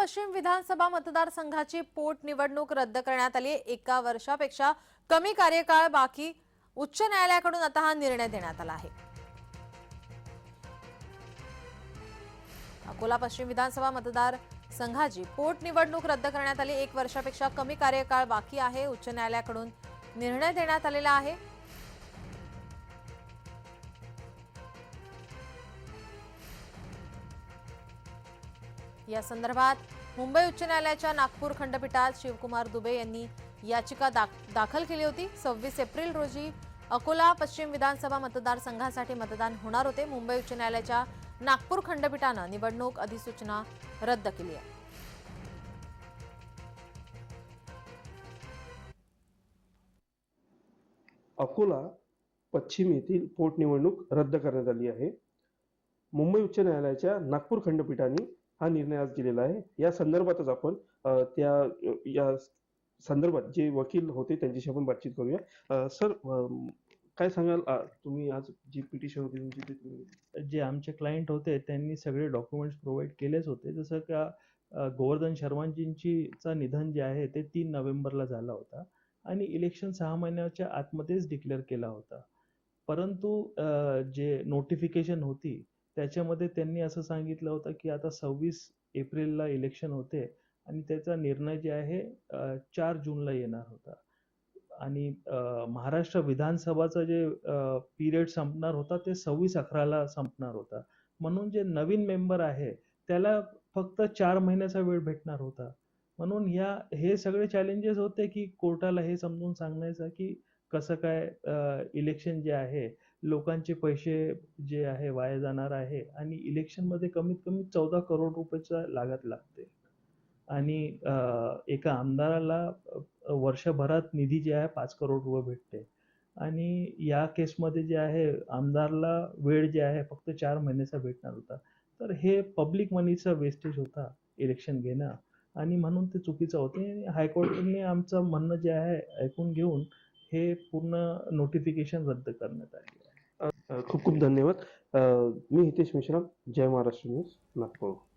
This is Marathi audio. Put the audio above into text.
पश्चिम विधानसभा मतदारसंघाची पोटनिवडणूक रद्द करण्यात आली एका वर्षापेक्षा कमी कार्यकाळ बाकी उच्च न्यायालयाकडून आता हा निर्णय देण्यात आला आहे. अकोला पश्चिम विधानसभा मतदार संघाची पोटनिवडणूक रद्द करण्यात आली. एक वर्षापेक्षा कमी कार्यकाळ बाकी आहे. उच्च न्यायालयाकडून निर्णय देण्यात आलेला आहे. या संदर्भात मुंबई उच्च न्यायालयाच्या नागपूर खंडपीठात शिवकुमार दुबे यांनी याचिका दाख- दाखल केली होती. सव्वीस एप्रिल रोजी अकोला पश्चिम विधानसभा मतदारसंघासाठी मतदान होणार होते. मुंबई उच्च न्यायालयाच्या नागपूर खंडपीठानं निवडणूक अधिसूचना रद्द केली आहे. अकोला पश्चिम येथील पोटनिवडणूक रद्द करण्यात आली आहे. मुंबई उच्च न्यायालयाच्या नागपूर खंडपीठाने हा निर्णय आज दिलेला आहे. या संदर्भातच आपण त्या या संदर्भात जे वकील होते त्यांच्याशी आपण बातचीत करूया. सर काय सांगाल? तुम्ही आज जी पिटिशन होती तुमची जे आमचे क्लायंट होते त्यांनी सगळे डॉक्युमेंट्स प्रोव्हाइड केलेच होते. जसं का गोवर्धन शर्मांजींची चा निधन जे आहे ते तीन नोव्हेंबरला झाला होता. आणि इलेक्शन सहा महिन्याच्या आतमध्येच डिक्लेअर केला होता. परंतु जे नोटिफिकेशन होती त्याच्यामध्ये त्यांनी असं सांगितलं होतं की आता सव्वीस एप्रिलला इलेक्शन होते आणि त्याचा निर्णय जे आहे चार जूनला येणार होता. आणि महाराष्ट्र विधानसभाचा जे पिरियड संपणार होता ते सव्वीस अकराला संपणार होता. म्हणून जे नवीन मेंबर आहे त्याला फक्त चार महिन्याचा वेळ भेटणार होता. म्हणून या हे सगळे चॅलेंजेस होते की कोर्टाला हे समजून सांगण्याचं की कसं काय इलेक्शन जे आहे लोकांचे पैसे जे आहे वाया जाणार आहे आणि इलेक्शनमध्ये कमीत कमी चौदा करोड रुपयाचा लागत लागते. आणि एका आमदाराला वर्षभरात निधी जे आहे पाच करोड रुपये भेटते. आणि या केसमध्ये जे आहे आमदारला वेळ जे आहे फक्त चार महिन्याचा भेटणार होता. तर हे पब्लिक मनीचा वेस्टेज होता इलेक्शन घेणं. आणि म्हणून ते चुकीचं होते. आणि हायकोर्टाने आमचं म्हणणं जे आहे ऐकून घेऊन हे पूर्ण नोटिफिकेशन रद्द करण्यात आले आहे. खूप खूप धन्यवाद. मी हितेश मिश्रा जय महाराष्ट्र न्यूज नागपूर.